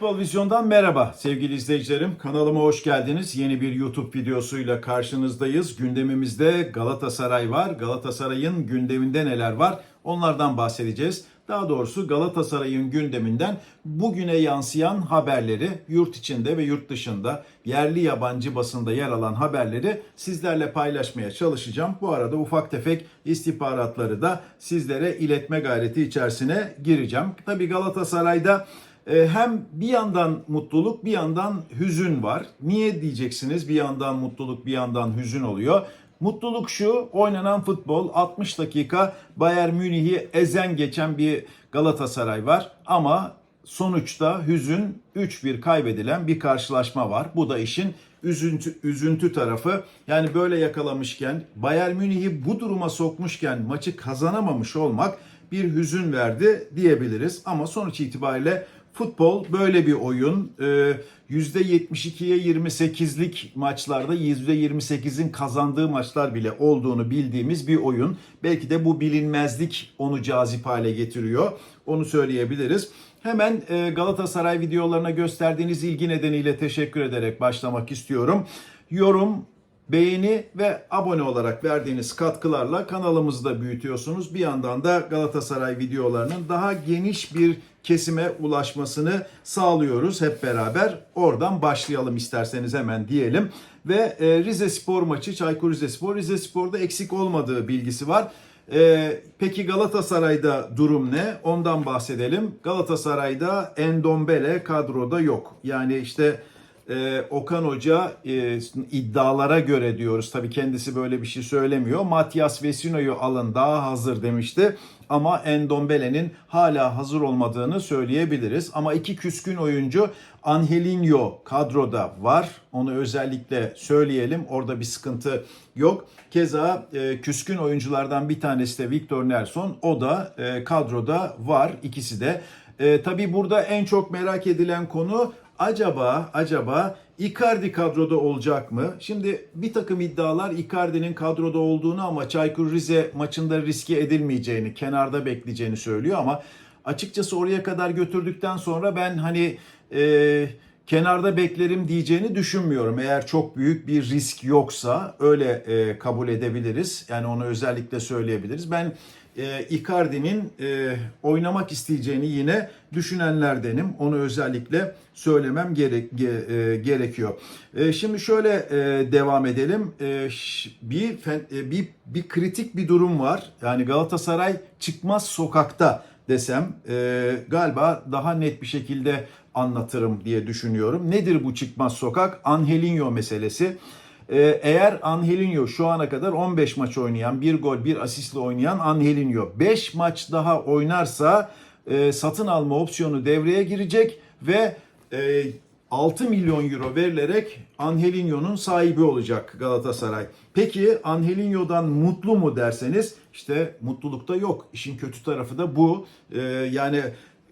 Futbol Vizyon'dan merhaba sevgili izleyicilerim. Kanalıma hoş geldiniz. Yeni bir YouTube videosuyla karşınızdayız. Gündemimizde Galatasaray var. Galatasaray'ın gündeminde neler var? Onlardan bahsedeceğiz. Daha doğrusu Galatasaray'ın gündeminden bugüne yansıyan haberleri yurt içinde ve yurt dışında yerli yabancı basında yer alan haberleri sizlerle paylaşmaya çalışacağım. Bu arada ufak tefek istihbaratları da sizlere iletme gayreti içerisine gireceğim. Tabii Galatasaray'da hem bir yandan mutluluk bir yandan hüzün var. Niye diyeceksiniz bir yandan mutluluk bir yandan hüzün oluyor. Mutluluk şu oynanan futbol 60 dakika Bayern Münih'i ezen geçen bir Galatasaray var ama sonuçta hüzün 3-1 kaybedilen bir karşılaşma var. Bu da işin üzüntü, üzüntü tarafı. Yani böyle yakalamışken Bayern Münih'i bu duruma sokmuşken maçı kazanamamış olmak bir hüzün verdi diyebiliriz. Ama sonuç itibariyle futbol böyle bir oyun. Ee, %72'ye 28'lik maçlarda %28'in kazandığı maçlar bile olduğunu bildiğimiz bir oyun. Belki de bu bilinmezlik onu cazip hale getiriyor. Onu söyleyebiliriz. Hemen e, Galatasaray videolarına gösterdiğiniz ilgi nedeniyle teşekkür ederek başlamak istiyorum. Yorum, beğeni ve abone olarak verdiğiniz katkılarla kanalımızı da büyütüyorsunuz. Bir yandan da Galatasaray videolarının daha geniş bir kesime ulaşmasını sağlıyoruz hep beraber. Oradan başlayalım isterseniz hemen diyelim. Ve e, Rize Spor maçı, Çaykur Rizespor, Rize Spor'da eksik olmadığı bilgisi var. E, peki Galatasaray'da durum ne? Ondan bahsedelim. Galatasaray'da Endombele kadroda yok. Yani işte ee, Okan Hoca e, iddialara göre diyoruz. Tabii kendisi böyle bir şey söylemiyor. Matias Vesino'yu alın daha hazır demişti. Ama Endombele'nin hala hazır olmadığını söyleyebiliriz. Ama iki küskün oyuncu Angelinho kadroda var. Onu özellikle söyleyelim. Orada bir sıkıntı yok. Keza e, küskün oyunculardan bir tanesi de Victor Nelson. O da e, kadroda var. İkisi de. E, tabii burada en çok merak edilen konu acaba acaba Icardi kadroda olacak mı? Şimdi bir takım iddialar Icardi'nin kadroda olduğunu ama Çaykur Rize maçında riske edilmeyeceğini, kenarda bekleyeceğini söylüyor ama açıkçası oraya kadar götürdükten sonra ben hani e, kenarda beklerim diyeceğini düşünmüyorum. Eğer çok büyük bir risk yoksa öyle e, kabul edebiliriz. Yani onu özellikle söyleyebiliriz. Ben e, Icardi'nin e, oynamak isteyeceğini yine düşünenlerdenim. Onu özellikle söylemem gerek, ge, e, gerekiyor. E, şimdi şöyle e, devam edelim. E, bir, e, bir bir kritik bir durum var. Yani Galatasaray çıkmaz sokakta desem e, galiba daha net bir şekilde anlatırım diye düşünüyorum. Nedir bu çıkmaz sokak? Angelinho meselesi. Ee, Eğer Angelinho şu ana kadar 15 maç oynayan, bir gol, bir asistle oynayan Angelinho 5 maç daha oynarsa e, satın alma opsiyonu devreye girecek ve e, 6 milyon euro verilerek Angelinho'nun sahibi olacak Galatasaray. Peki Angelinho'dan mutlu mu derseniz işte mutlulukta yok. İşin kötü tarafı da bu. E, yani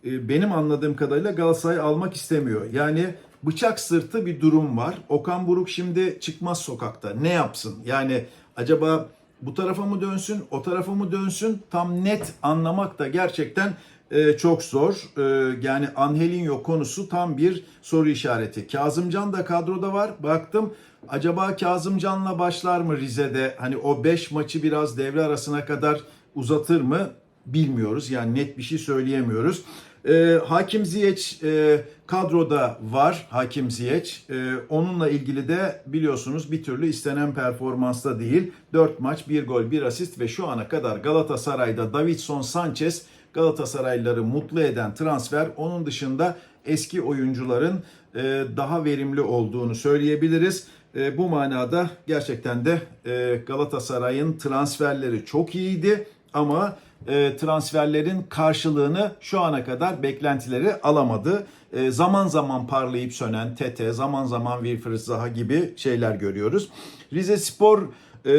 benim anladığım kadarıyla Galatasaray almak istemiyor. Yani bıçak sırtı bir durum var. Okan Buruk şimdi çıkmaz sokakta. Ne yapsın? Yani acaba bu tarafa mı dönsün, o tarafa mı dönsün? Tam net anlamak da gerçekten e, çok zor. E, yani Angelinho konusu tam bir soru işareti. Kazımcan da kadroda var. Baktım acaba Kazımcan'la başlar mı Rize'de? Hani o 5 maçı biraz devre arasına kadar uzatır mı? Bilmiyoruz. Yani net bir şey söyleyemiyoruz. E, Hakim Ziyech e, kadroda var Hakim Ziyech. E, onunla ilgili de biliyorsunuz bir türlü istenen performansta değil. 4 maç, 1 gol, 1 asist ve şu ana kadar Galatasaray'da Davinson Sanchez Galatasaraylıları mutlu eden transfer. Onun dışında eski oyuncuların e, daha verimli olduğunu söyleyebiliriz. E, bu manada gerçekten de e, Galatasaray'ın transferleri çok iyiydi ama e, transferlerin karşılığını şu ana kadar beklentileri alamadı. E, zaman zaman parlayıp sönen Tete, zaman zaman Wilfried Zaha gibi şeyler görüyoruz. Rize Spor e,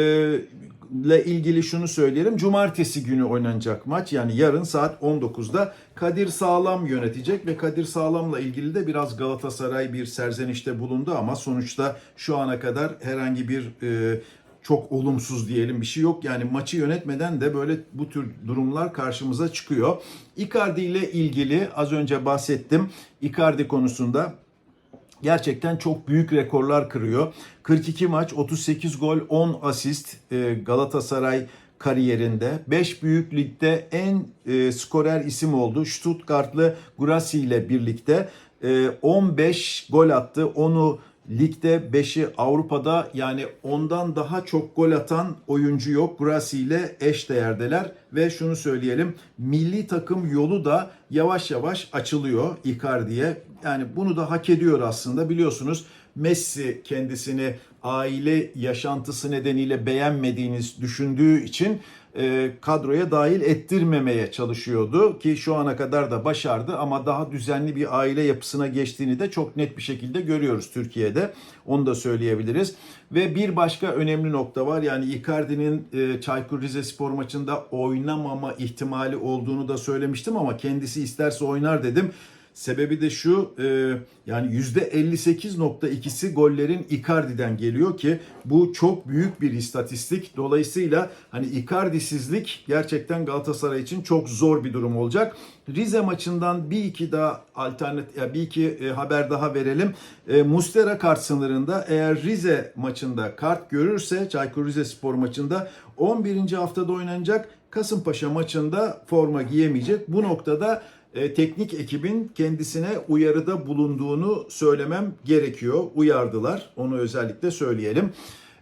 ile ilgili şunu söyleyelim. Cumartesi günü oynanacak maç yani yarın saat 19'da Kadir Sağlam yönetecek ve Kadir Sağlam'la ilgili de biraz Galatasaray bir serzenişte bulundu ama sonuçta şu ana kadar herhangi bir e, çok olumsuz diyelim bir şey yok. Yani maçı yönetmeden de böyle bu tür durumlar karşımıza çıkıyor. Icardi ile ilgili az önce bahsettim. Icardi konusunda gerçekten çok büyük rekorlar kırıyor. 42 maç, 38 gol, 10 asist e, Galatasaray kariyerinde. 5 büyük ligde en e, skorer isim oldu. Stuttgartlı Gurasi ile birlikte e, 15 gol attı. Onu ligde 5'i Avrupa'da yani ondan daha çok gol atan oyuncu yok. Gurasi ile eş değerdeler ve şunu söyleyelim milli takım yolu da yavaş yavaş açılıyor Icardi'ye. Yani bunu da hak ediyor aslında biliyorsunuz. Messi kendisini aile yaşantısı nedeniyle beğenmediğiniz düşündüğü için e, kadroya dahil ettirmemeye çalışıyordu ki şu ana kadar da başardı ama daha düzenli bir aile yapısına geçtiğini de çok net bir şekilde görüyoruz Türkiye'de. Onu da söyleyebiliriz. Ve bir başka önemli nokta var. Yani Icardi'nin e, Çaykur Rizespor maçında oynamama ihtimali olduğunu da söylemiştim ama kendisi isterse oynar dedim. Sebebi de şu e, yani %58.2'si gollerin Icardi'den geliyor ki bu çok büyük bir istatistik. Dolayısıyla hani Icardi'sizlik gerçekten Galatasaray için çok zor bir durum olacak. Rize maçından bir iki daha alternatif ya bir iki e, haber daha verelim. E, Mustera kart sınırında eğer Rize maçında kart görürse Çaykur Rizespor maçında 11. haftada oynanacak Kasımpaşa maçında forma giyemeyecek. Bu noktada e, teknik ekibin kendisine uyarıda bulunduğunu söylemem gerekiyor. Uyardılar. Onu özellikle söyleyelim.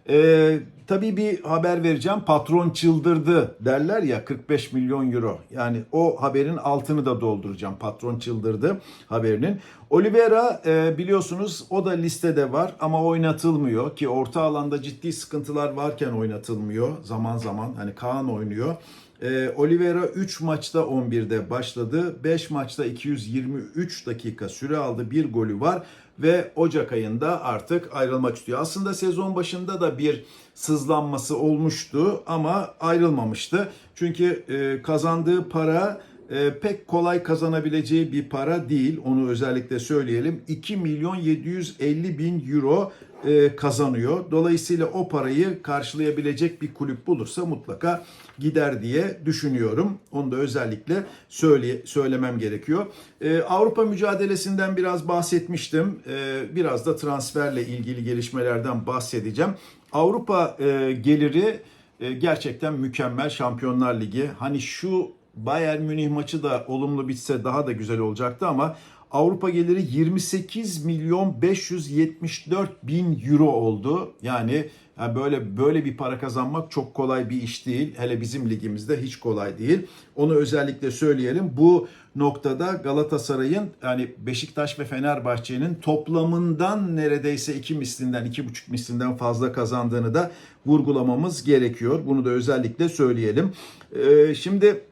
E, tabii bir haber vereceğim. Patron çıldırdı derler ya 45 milyon euro. Yani o haberin altını da dolduracağım. Patron çıldırdı haberinin. Oliveira e, biliyorsunuz o da listede var ama oynatılmıyor ki orta alanda ciddi sıkıntılar varken oynatılmıyor. Zaman zaman hani Kaan oynuyor. E, Oliveira 3 maçta 11'de başladı. 5 maçta 223 dakika süre aldı. Bir golü var ve Ocak ayında artık ayrılmak istiyor. Aslında sezon başında da bir sızlanması olmuştu ama ayrılmamıştı. Çünkü e, kazandığı para e, pek kolay kazanabileceği bir para değil. Onu özellikle söyleyelim. 2 milyon 750 bin euro e, kazanıyor. Dolayısıyla o parayı karşılayabilecek bir kulüp bulursa mutlaka gider diye düşünüyorum. Onu da özellikle söyle, söylemem gerekiyor. E, Avrupa mücadelesinden biraz bahsetmiştim. E, biraz da transferle ilgili gelişmelerden bahsedeceğim. Avrupa e, geliri e, gerçekten mükemmel Şampiyonlar Ligi. Hani şu Bayern Münih maçı da olumlu bitse daha da güzel olacaktı ama Avrupa geliri 28 milyon 574 bin euro oldu. Yani yani böyle böyle bir para kazanmak çok kolay bir iş değil. Hele bizim ligimizde hiç kolay değil. Onu özellikle söyleyelim. Bu noktada Galatasaray'ın yani Beşiktaş ve Fenerbahçe'nin toplamından neredeyse iki mislinden, iki buçuk mislinden fazla kazandığını da vurgulamamız gerekiyor. Bunu da özellikle söyleyelim. Ee, şimdi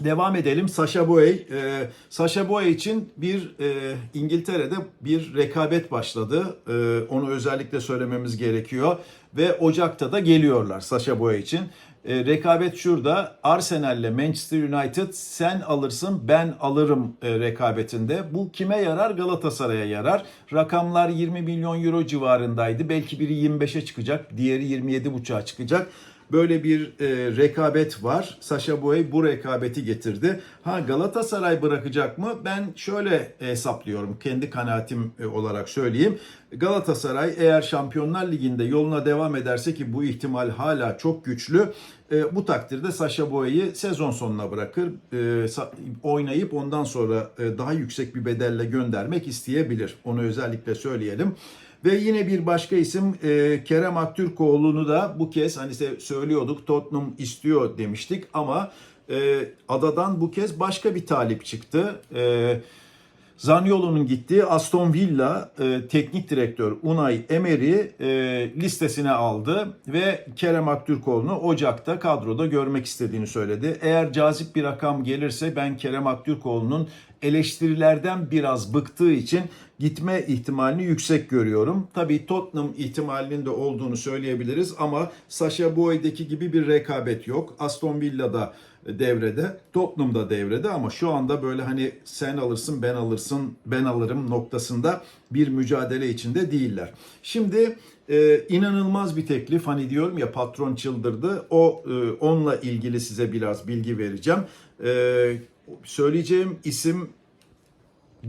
Devam edelim. Sasha Boey. Ee, Sasha Boey için bir e, İngiltere'de bir rekabet başladı. Ee, onu özellikle söylememiz gerekiyor. Ve Ocak'ta da geliyorlar Sasha Boey için. Ee, rekabet şurada. Arsenal ile Manchester United sen alırsın ben alırım e, rekabetinde. Bu kime yarar? Galatasaray'a yarar. Rakamlar 20 milyon euro civarındaydı. Belki biri 25'e çıkacak. Diğeri 27,5'a çıkacak. Böyle bir e, rekabet var. Sasha Boey bu rekabeti getirdi. Ha Galatasaray bırakacak mı? Ben şöyle hesaplıyorum. Kendi kanaatim e, olarak söyleyeyim. Galatasaray eğer Şampiyonlar Ligi'nde yoluna devam ederse ki bu ihtimal hala çok güçlü. E, bu takdirde Sasha Boey'i sezon sonuna bırakır. E, oynayıp ondan sonra e, daha yüksek bir bedelle göndermek isteyebilir. Onu özellikle söyleyelim. Ve yine bir başka isim e, Kerem Aktürkoğlu'nu da bu kez hani söylüyorduk Tottenham istiyor demiştik ama e, adadan bu kez başka bir talip çıktı. E, Zaniolo'nun gittiği Aston Villa e, teknik direktör Unai Emery e, listesine aldı ve Kerem Aktürkoğlu'nu Ocak'ta kadroda görmek istediğini söyledi. Eğer cazip bir rakam gelirse ben Kerem Aktürkoğlu'nun eleştirilerden biraz bıktığı için gitme ihtimalini yüksek görüyorum. Tabii Tottenham ihtimalinin de olduğunu söyleyebiliriz ama Sasha Boy'deki gibi bir rekabet yok. Aston Villa'da devrede, Tottenham da devrede ama şu anda böyle hani sen alırsın, ben alırsın, ben alırım noktasında bir mücadele içinde değiller. Şimdi e, inanılmaz bir teklif. Hani diyorum ya patron çıldırdı. O e, onunla ilgili size biraz bilgi vereceğim. E, söyleyeceğim isim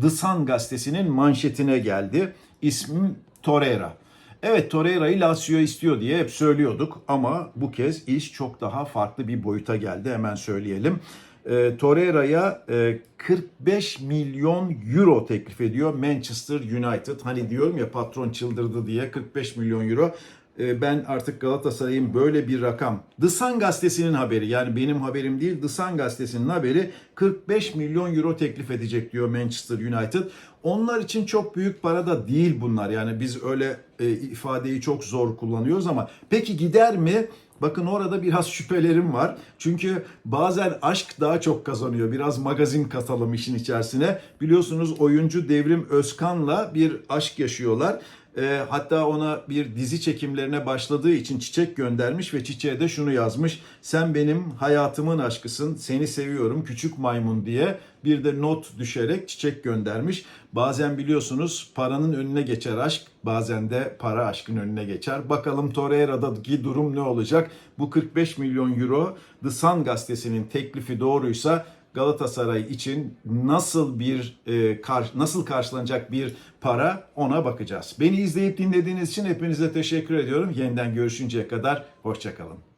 The Sun gazetesinin manşetine geldi. İsmim Torreira. Evet Torreira'yı Lazio istiyor diye hep söylüyorduk ama bu kez iş çok daha farklı bir boyuta geldi hemen söyleyelim. E, Torreira'ya e, 45 milyon euro teklif ediyor Manchester United. Hani diyorum ya patron çıldırdı diye 45 milyon euro. E, ben artık Galatasaray'ın böyle bir rakam. The Sun gazetesinin haberi yani benim haberim değil The Sun gazetesinin haberi 45 milyon euro teklif edecek diyor Manchester United. Onlar için çok büyük para da değil bunlar. Yani biz öyle e, ifadeyi çok zor kullanıyoruz ama peki gider mi? Bakın orada biraz şüphelerim var. Çünkü bazen aşk daha çok kazanıyor. Biraz magazin katalım işin içerisine. Biliyorsunuz oyuncu Devrim Özkan'la bir aşk yaşıyorlar. E, hatta ona bir dizi çekimlerine başladığı için çiçek göndermiş ve çiçeğe de şunu yazmış. Sen benim hayatımın aşkısın, seni seviyorum küçük maymun diye bir de not düşerek çiçek göndermiş. Bazen biliyorsunuz paranın önüne geçer aşk, bazen de para aşkın önüne geçer. Bakalım Torreira'daki durum ne olacak? Bu 45 milyon euro The Sun gazetesinin teklifi doğruysa Galatasaray için nasıl bir e, kar, nasıl karşılanacak bir para ona bakacağız. Beni izleyip dinlediğiniz için hepinize teşekkür ediyorum. Yeniden görüşünceye kadar hoşçakalın.